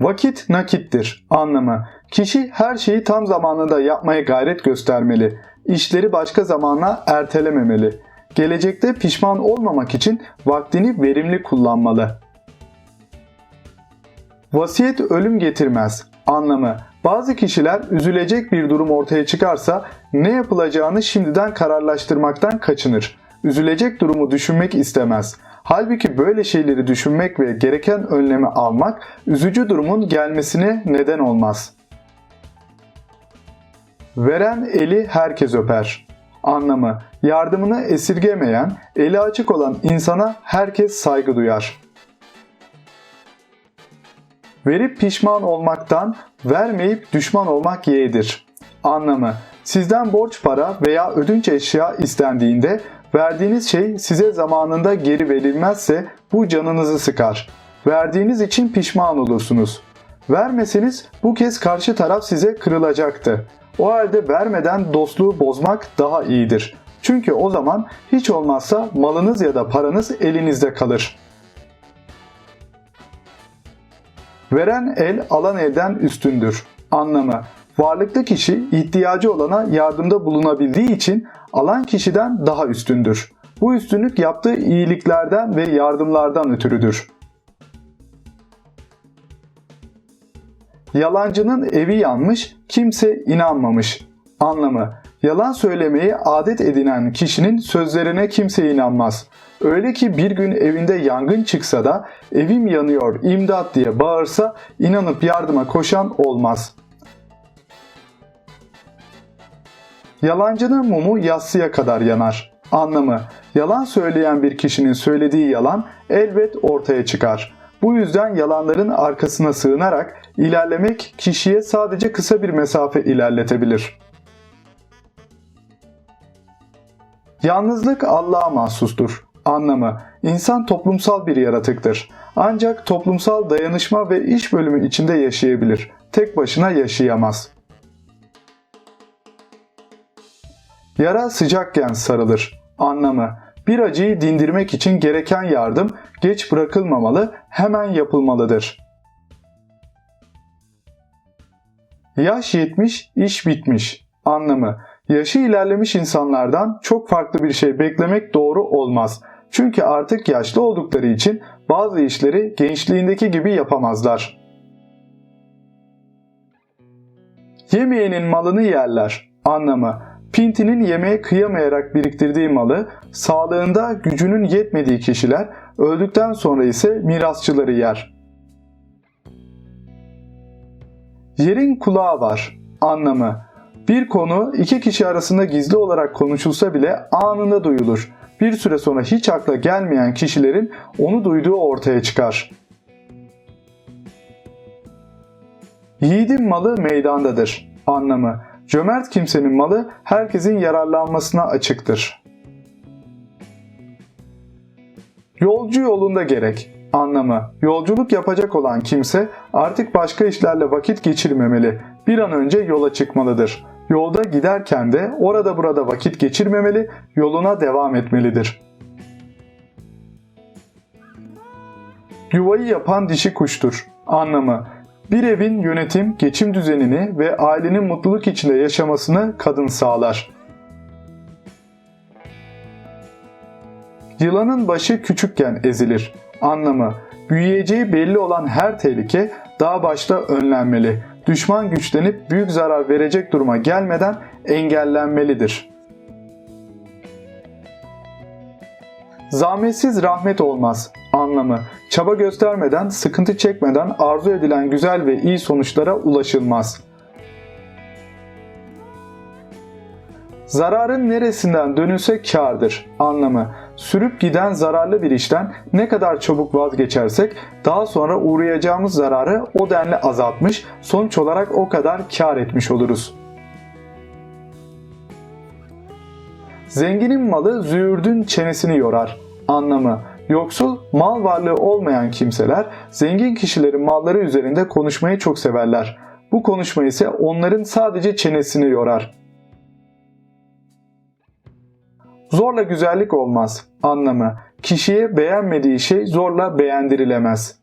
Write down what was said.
Vakit nakittir anlamı. Kişi her şeyi tam zamanında yapmaya gayret göstermeli. İşleri başka zamana ertelememeli. Gelecekte pişman olmamak için vaktini verimli kullanmalı. Vasiyet ölüm getirmez. Anlamı bazı kişiler üzülecek bir durum ortaya çıkarsa ne yapılacağını şimdiden kararlaştırmaktan kaçınır. Üzülecek durumu düşünmek istemez. Halbuki böyle şeyleri düşünmek ve gereken önlemi almak üzücü durumun gelmesine neden olmaz. Veren eli herkes öper. Anlamı yardımını esirgemeyen, eli açık olan insana herkes saygı duyar. Verip pişman olmaktan, vermeyip düşman olmak yeğdir. Anlamı Sizden borç para veya ödünç eşya istendiğinde verdiğiniz şey size zamanında geri verilmezse bu canınızı sıkar. Verdiğiniz için pişman olursunuz. Vermeseniz bu kez karşı taraf size kırılacaktı. O halde vermeden dostluğu bozmak daha iyidir. Çünkü o zaman hiç olmazsa malınız ya da paranız elinizde kalır. Veren el alan elden üstündür. Anlamı Varlıklı kişi ihtiyacı olana yardımda bulunabildiği için alan kişiden daha üstündür. Bu üstünlük yaptığı iyiliklerden ve yardımlardan ötürüdür. Yalancının evi yanmış, kimse inanmamış. Anlamı Yalan söylemeyi adet edinen kişinin sözlerine kimse inanmaz. Öyle ki bir gün evinde yangın çıksa da evim yanıyor imdat diye bağırsa inanıp yardıma koşan olmaz. Yalancının mumu yassıya kadar yanar. Anlamı Yalan söyleyen bir kişinin söylediği yalan elbet ortaya çıkar. Bu yüzden yalanların arkasına sığınarak ilerlemek kişiye sadece kısa bir mesafe ilerletebilir. Yalnızlık Allah'a mahsustur. Anlamı İnsan toplumsal bir yaratıktır. Ancak toplumsal dayanışma ve iş bölümü içinde yaşayabilir. Tek başına yaşayamaz. Yara sıcakken sarılır. Anlamı bir acıyı dindirmek için gereken yardım geç bırakılmamalı, hemen yapılmalıdır. Yaş yetmiş, iş bitmiş. Anlamı Yaşı ilerlemiş insanlardan çok farklı bir şey beklemek doğru olmaz. Çünkü artık yaşlı oldukları için bazı işleri gençliğindeki gibi yapamazlar. Yemeyenin malını yerler. Anlamı Pintinin yemeğe kıyamayarak biriktirdiği malı sağlığında gücünün yetmediği kişiler öldükten sonra ise mirasçıları yer. Yerin kulağı var. Anlamı Bir konu iki kişi arasında gizli olarak konuşulsa bile anında duyulur. Bir süre sonra hiç akla gelmeyen kişilerin onu duyduğu ortaya çıkar. Yiğidin malı meydandadır. Anlamı Cömert kimsenin malı herkesin yararlanmasına açıktır. Yolcu yolunda gerek. Anlamı Yolculuk yapacak olan kimse artık başka işlerle vakit geçirmemeli. Bir an önce yola çıkmalıdır. Yolda giderken de orada burada vakit geçirmemeli, yoluna devam etmelidir. Yuvayı yapan dişi kuştur. Anlamı bir evin yönetim, geçim düzenini ve ailenin mutluluk içinde yaşamasını kadın sağlar. Yılanın başı küçükken ezilir. Anlamı Büyüyeceği belli olan her tehlike daha başta önlenmeli. Düşman güçlenip büyük zarar verecek duruma gelmeden engellenmelidir. Zahmetsiz rahmet olmaz. Anlamı Çaba göstermeden, sıkıntı çekmeden arzu edilen güzel ve iyi sonuçlara ulaşılmaz. Zararın neresinden dönülse kardır anlamı. Sürüp giden zararlı bir işten ne kadar çabuk vazgeçersek daha sonra uğrayacağımız zararı o denli azaltmış, sonuç olarak o kadar kar etmiş oluruz. Zenginin malı züğürdün çenesini yorar. Anlamı Yoksul, mal varlığı olmayan kimseler zengin kişilerin malları üzerinde konuşmayı çok severler. Bu konuşma ise onların sadece çenesini yorar. Zorla güzellik olmaz. Anlamı Kişiye beğenmediği şey zorla beğendirilemez.